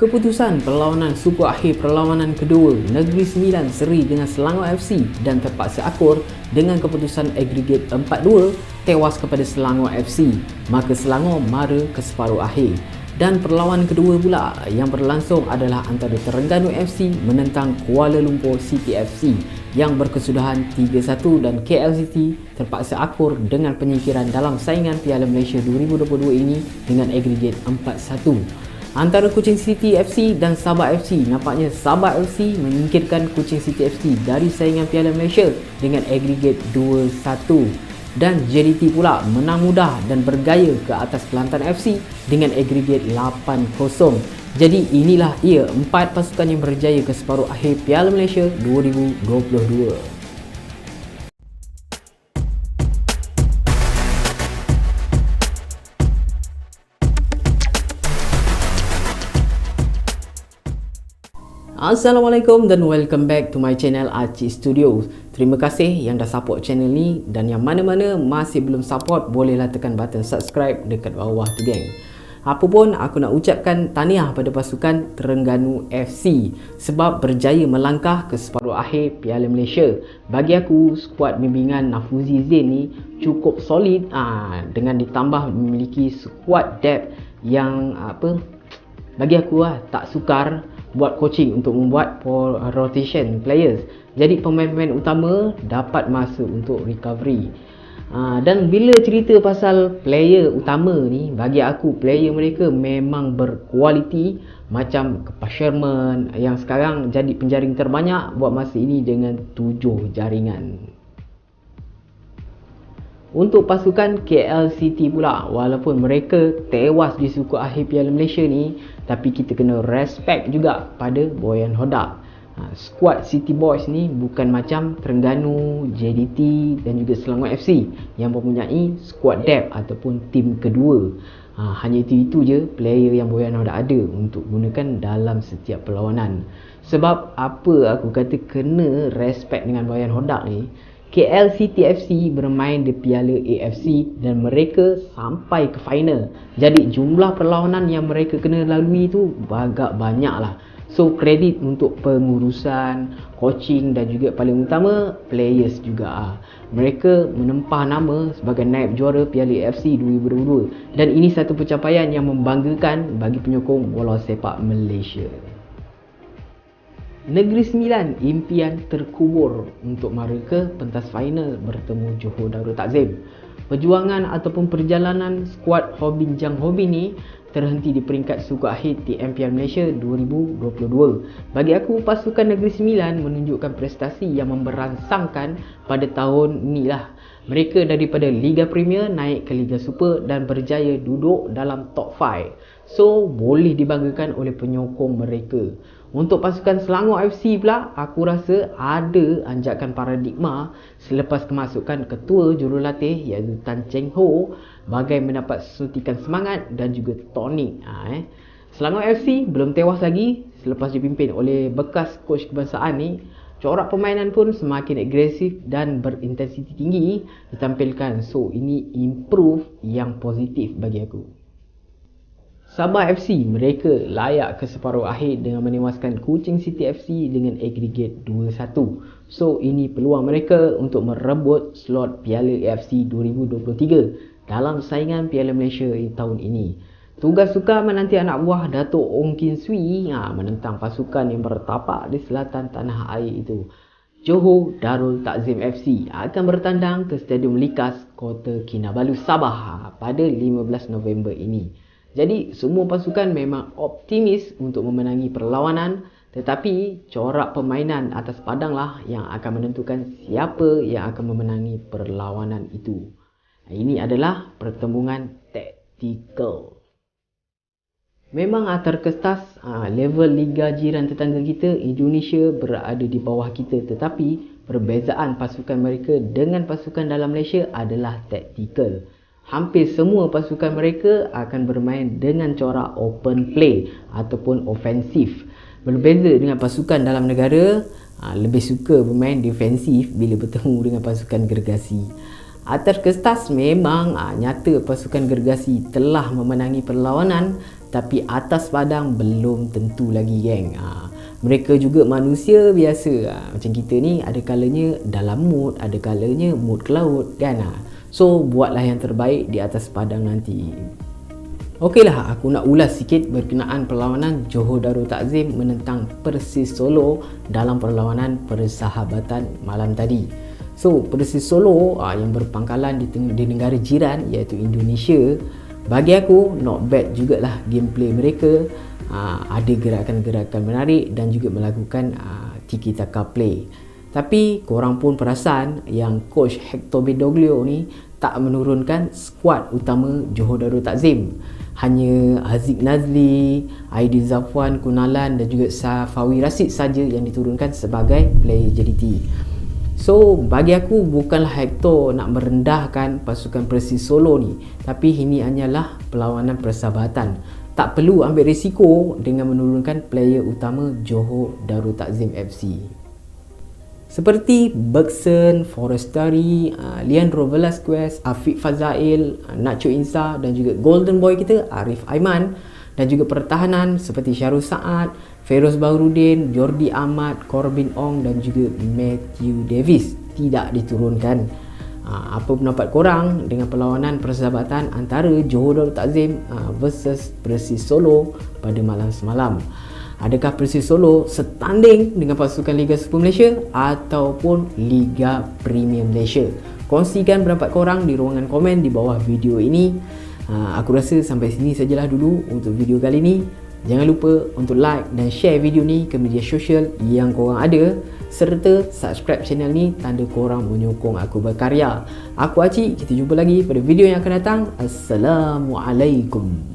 Keputusan perlawanan suku akhir perlawanan kedua Negeri Sembilan seri dengan Selangor FC dan terpaksa akur dengan keputusan agregat 4-2 tewas kepada Selangor FC maka Selangor mara ke separuh akhir. Dan perlawanan kedua pula yang berlangsung adalah antara Terengganu FC menentang Kuala Lumpur City FC yang berkesudahan 3-1 dan KL City terpaksa akur dengan penyingkiran dalam saingan Piala Malaysia 2022 ini dengan agregat 4-1 Antara Kuching City FC dan Sabah FC, nampaknya Sabah FC menyingkirkan Kuching City FC dari saingan Piala Malaysia dengan agregat 2-1. Dan JDT pula menang mudah dan bergaya ke atas Kelantan FC dengan agregat 8-0. Jadi inilah ia empat pasukan yang berjaya ke separuh akhir Piala Malaysia 2022. Assalamualaikum dan welcome back to my channel Archie Studios. Terima kasih yang dah support channel ni dan yang mana-mana masih belum support bolehlah tekan button subscribe dekat bawah tu geng. Apa pun aku nak ucapkan tahniah pada pasukan Terengganu FC sebab berjaya melangkah ke separuh akhir Piala Malaysia. Bagi aku skuad bimbingan Nafuzi Zain ni cukup solid ah dengan ditambah memiliki skuad depth yang apa bagi aku lah tak sukar buat coaching untuk membuat rotation players. Jadi pemain-pemain utama dapat masa untuk recovery. Ha, dan bila cerita pasal player utama ni, bagi aku player mereka memang berkualiti macam Kepas Sherman yang sekarang jadi penjaring terbanyak buat masa ini dengan tujuh jaringan. Untuk pasukan KL City pula, walaupun mereka tewas di suku akhir Piala Malaysia ni, tapi kita kena respect juga pada Boyan Hodak. Ha, squad City Boys ni bukan macam Terengganu, JDT dan juga Selangor FC yang mempunyai squad depth ataupun tim kedua. Ha, hanya itu-itu je player yang Boyan Hodak ada untuk gunakan dalam setiap perlawanan. Sebab apa aku kata kena respect dengan Boyan Hodak ni, KL City FC bermain di Piala AFC dan mereka sampai ke final. Jadi jumlah perlawanan yang mereka kena lalui tu agak banyak lah. So kredit untuk pengurusan, coaching dan juga paling utama players juga ah. Mereka menempah nama sebagai naib juara Piala AFC 2022 dan ini satu pencapaian yang membanggakan bagi penyokong bola sepak Malaysia. Negeri Sembilan impian terkubur untuk mara ke pentas final bertemu Johor Darul Takzim. Perjuangan ataupun perjalanan skuad Hobin Jang Hobin ni terhenti di peringkat suku akhir TMPL Malaysia 2022. Bagi aku, pasukan Negeri Sembilan menunjukkan prestasi yang memberansangkan pada tahun ni lah. Mereka daripada Liga Premier naik ke Liga Super dan berjaya duduk dalam top 5. So, boleh dibanggakan oleh penyokong mereka. Untuk pasukan Selangor FC pula, aku rasa ada anjakan paradigma selepas kemasukan ketua jurulatih iaitu Tan Cheng Ho bagai mendapat suntikan semangat dan juga tonik. Ha, eh. Selangor FC belum tewas lagi selepas dipimpin oleh bekas coach kebangsaan ni. Corak permainan pun semakin agresif dan berintensiti tinggi ditampilkan. So, ini improve yang positif bagi aku. Sabah FC mereka layak ke separuh akhir dengan menewaskan Kuching City FC dengan agregat 2-1. So ini peluang mereka untuk merebut slot Piala AFC 2023 dalam saingan Piala Malaysia tahun ini. Tugas suka menanti anak buah Datuk Ong Kin Sui ha, menentang pasukan yang bertapak di selatan tanah air itu. Johor Darul Takzim FC akan bertandang ke Stadium Likas Kota Kinabalu Sabah pada 15 November ini. Jadi semua pasukan memang optimis untuk memenangi perlawanan tetapi corak permainan atas padang lah yang akan menentukan siapa yang akan memenangi perlawanan itu. Ini adalah pertembungan taktikal. Memang atar kertas ha, level liga jiran tetangga kita Indonesia berada di bawah kita tetapi perbezaan pasukan mereka dengan pasukan dalam Malaysia adalah taktikal hampir semua pasukan mereka akan bermain dengan corak open play ataupun ofensif. Berbeza dengan pasukan dalam negara, ha, lebih suka bermain defensif bila bertemu dengan pasukan gergasi. Atas kertas memang nyata pasukan gergasi telah memenangi perlawanan tapi atas padang belum tentu lagi geng ha, mereka juga manusia biasa ha, macam kita ni ada kalanya dalam mood ada kalanya mood ke laut kan ha. so buatlah yang terbaik di atas padang nanti Okeylah, aku nak ulas sikit berkenaan perlawanan Johor Darul Takzim menentang Persis Solo dalam perlawanan persahabatan malam tadi. So, Persis Solo yang berpangkalan di, di negara jiran iaitu Indonesia bagi aku not bad jugalah gameplay mereka. Uh, ada gerakan-gerakan menarik dan juga melakukan uh, tiki taka play. Tapi korang pun perasan yang coach Hector Bedoglio ni tak menurunkan skuad utama Johor Darul Takzim. Hanya Haziq Nazli, Aidil Zafwan, Kunalan dan juga Safawi Rasid saja yang diturunkan sebagai player JDT. So bagi aku bukanlah Hector nak merendahkan pasukan Persis Solo ni. Tapi ini hanyalah perlawanan persahabatan. Tak perlu ambil risiko dengan menurunkan player utama Johor Darul Takzim FC seperti Bergson, Forestari, uh, Leandro Velasquez, Afiq Fazail, uh, Nacho Insa dan juga Golden Boy kita Arif Aiman dan juga pertahanan seperti Syarul Saad, Feroz Bahrudin, Jordi Ahmad, Corbin Ong dan juga Matthew Davis tidak diturunkan. Ha, apa pendapat korang dengan perlawanan persahabatan antara Johor Darul Takzim ha, versus Persis Solo pada malam semalam? Adakah Persis Solo setanding dengan pasukan Liga Super Malaysia ataupun Liga Premium Malaysia? Kongsikan pendapat korang di ruangan komen di bawah video ini. Ha, aku rasa sampai sini sajalah dulu untuk video kali ini. Jangan lupa untuk like dan share video ni ke media sosial yang korang ada serta subscribe channel ni tanda korang menyokong aku berkarya. Aku Acik, kita jumpa lagi pada video yang akan datang. Assalamualaikum.